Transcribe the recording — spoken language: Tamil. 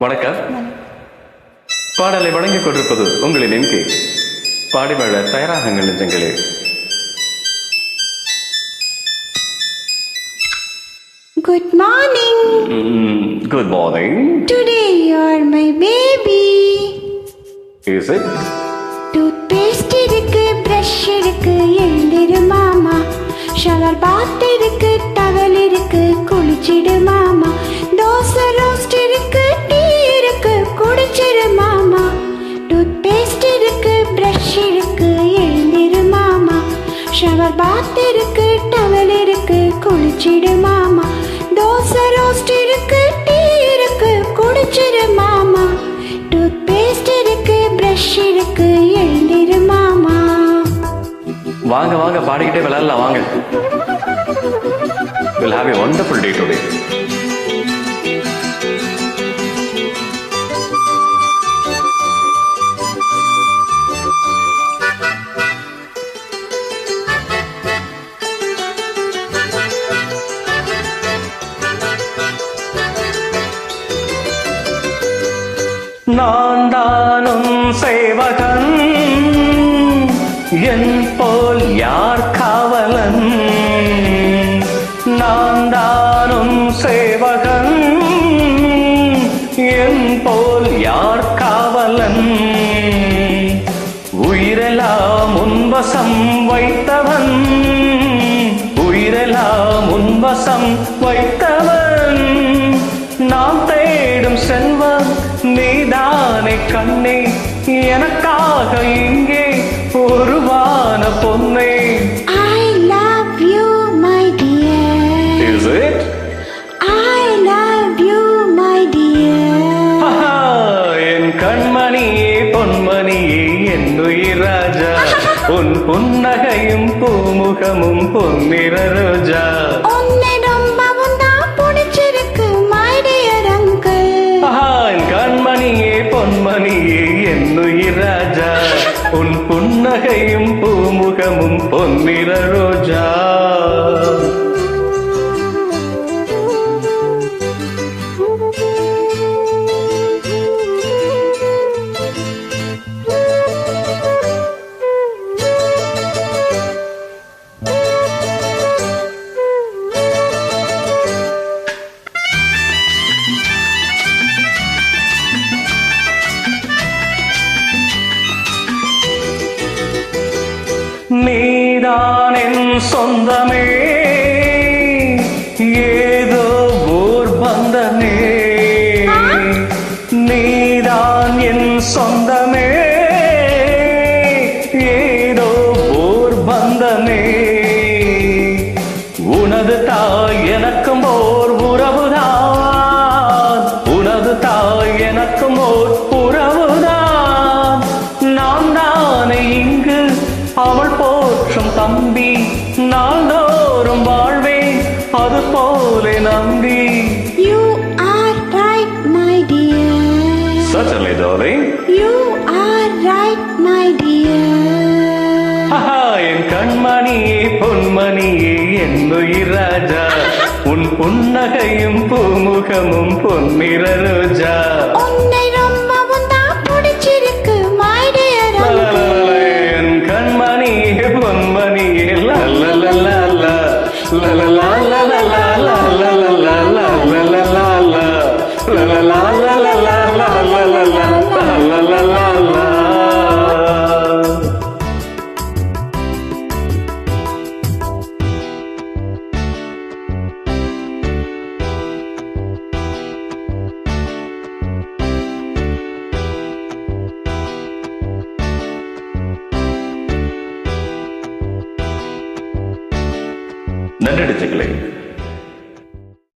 வணக்கம். பாடலை வழங்கிக் கொண்டிருப்பது உங்களின் எம்கே பாடிவாழ தயாராகுங்கள் நெஞ்சங்களே. Good morning. Good morning Today you're my baby. Is it toothpaste இருக்கு பிரஷ் இருக்கு எழுந்திரு மாமா. ஷவர் பாத் இருக்கு டவல் இருக்கு குளிச்சிடு மாமா. தோசை ரோஸ்ட் இருக்கு குடிச்சிரு மாமா. டூத் பேஸ்ட் இருக்கு பிரஷ் இருக்கு எழுந்திரு மாமா. ஷவர் பாத் இருக்கு டவல் இருக்கு குளிச்சிடு மாமா. தோசை ரோஸ்ட் இருக்கு டீ இருக்கு குடிச்சிரு மாமா. டூத் பேஸ்ட் இருக்கு பிரஷ் இருக்கு எழுந்திரு மாமா. வாங்க வாங்க பாடிக்கிட்டே விளையாடலாம் வாங்க. We'll have a wonderful day today. நான் தானும் சேவகன். என் போல் யார் காவலன்? நான் தானும் சேவகன். என் போல் யார் காவலன்? உயிரெல்லாம் உன்வசம் வைத்தவன். உயிரெல்லாம் உன்வசம் வைத்தவன். கண்ணே எனக்காக இங்கே உருவான பொன்னே I love you my dear. Is it I love you my dear. என் கண்மணியே பொன்மணியே என் உயிர் ராஜா. உன் புன்னகையும் பூமுகமும் பொன்னிற ரோஜா. பூமுகமும் பொன்னிற ரோஜா நீதான் என் சொந்தமே. ஏதோ ஓர் பந்தமே. நீதான் என் சொந்தமே. ஏதோ ஓர் பந்தமே. உனது தாய் எனக்கும் ஓர் உறவுதான். உனது தாய் எனக்கும் ஓர் உறவுதான். நான் தானே இங்கு அவள் போ நம்பி நாள்தோறும் வாழ்வேன் அது போல நம்பி. You are right my dear suddenly darling you are right my dear என் கண்மணியே பொன்மணியே என் உயிர் ராஜா. உன் புன்னகையும் பூமுகமும் பொன்னிற ரோஜா. la la la la la la நன்றி